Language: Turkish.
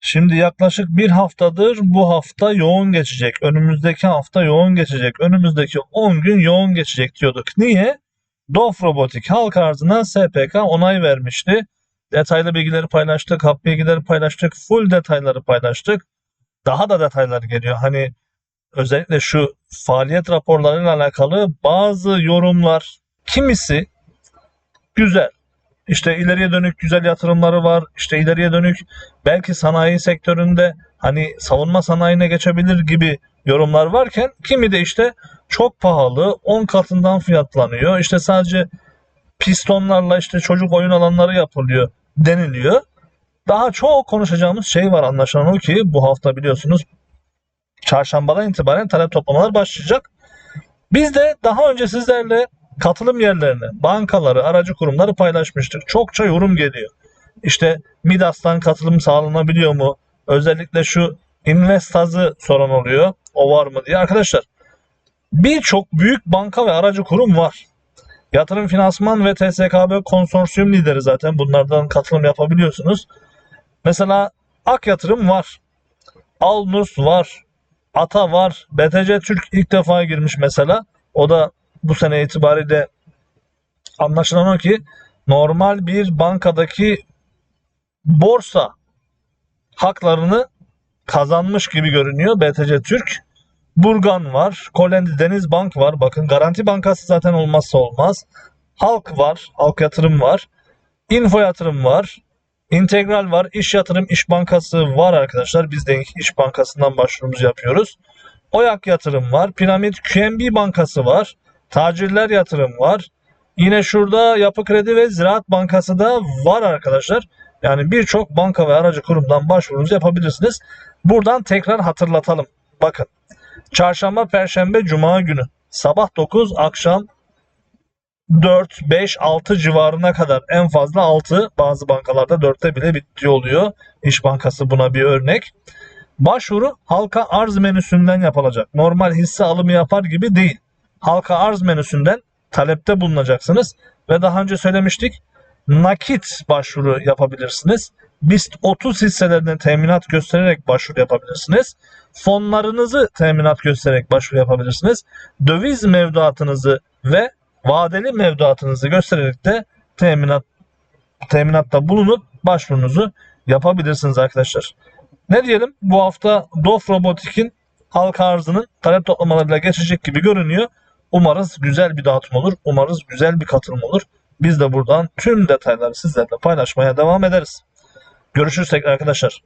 Şimdi yaklaşık bir haftadır bu hafta yoğun geçecek. Önümüzdeki hafta yoğun geçecek. Önümüzdeki 10 gün yoğun geçecek diyorduk. Niye? Dof Robotik halk arzına SPK onay vermişti. Detaylı bilgileri paylaştık, hap bilgileri paylaştık, full detayları paylaştık. Daha da detaylar geliyor. Hani özellikle şu faaliyet raporlarıyla alakalı bazı yorumlar, kimisi güzel. İşte ileriye dönük güzel yatırımları var. İşte ileriye dönük belki sanayi sektöründe hani savunma sanayine geçebilir gibi yorumlar varken kimi de işte çok pahalı 10 katından fiyatlanıyor. İşte sadece pistonlarla işte çocuk oyun alanları yapılıyor deniliyor. Daha çok konuşacağımız şey var anlaşılan o ki bu hafta biliyorsunuz çarşambadan itibaren talep toplamalar başlayacak. Biz de daha önce sizlerle katılım yerlerini, bankaları, aracı kurumları paylaşmıştık. Çokça yorum geliyor. İşte Midas'tan katılım sağlanabiliyor mu? Özellikle şu Investaz'ı soran oluyor. O var mı diye. Arkadaşlar birçok büyük banka ve aracı kurum var. Yatırım Finansman ve TSKB konsorsiyum lideri zaten. Bunlardan katılım yapabiliyorsunuz. Mesela Ak Yatırım var. Alnus var. Ata var. BTC Türk ilk defa girmiş mesela. O da bu sene itibariyle anlaşılan o ki normal bir bankadaki borsa haklarını kazanmış gibi görünüyor BTC Türk. Burgan var. Kolendi Deniz Bank var. Bakın Garanti Bankası zaten olmazsa olmaz. Halk var. Halk Yatırım var. Info Yatırım var. İntegral var. İş Yatırım İş Bankası var arkadaşlar. Biz de İş Bankası'ndan başvurumuzu yapıyoruz. Oyak Yatırım var. Piramit QNB Bankası var. Tacirler Yatırım var. Yine şurada Yapı Kredi ve Ziraat Bankası da var arkadaşlar. Yani birçok banka ve aracı kurumdan başvurunuzu yapabilirsiniz. Buradan tekrar hatırlatalım. Bakın. Çarşamba, Perşembe, Cuma günü sabah 9, akşam 4, 5, 6 civarına kadar en fazla 6 bazı bankalarda 4'te bile bitti oluyor. İş Bankası buna bir örnek. Başvuru halka arz menüsünden yapılacak. Normal hisse alımı yapar gibi değil. Halka arz menüsünden talepte bulunacaksınız ve daha önce söylemiştik nakit başvuru yapabilirsiniz. BIST 30 hisselerine teminat göstererek başvuru yapabilirsiniz. Fonlarınızı teminat göstererek başvuru yapabilirsiniz. Döviz mevduatınızı ve vadeli mevduatınızı göstererek de teminat teminatta bulunup başvurunuzu yapabilirsiniz arkadaşlar. Ne diyelim? Bu hafta Dof Robotik'in halka arzının talep toplamalarıyla geçecek gibi görünüyor. Umarız güzel bir dağıtım olur. Umarız güzel bir katılım olur. Biz de buradan tüm detayları sizlerle paylaşmaya devam ederiz. Görüşürüz tekrar arkadaşlar.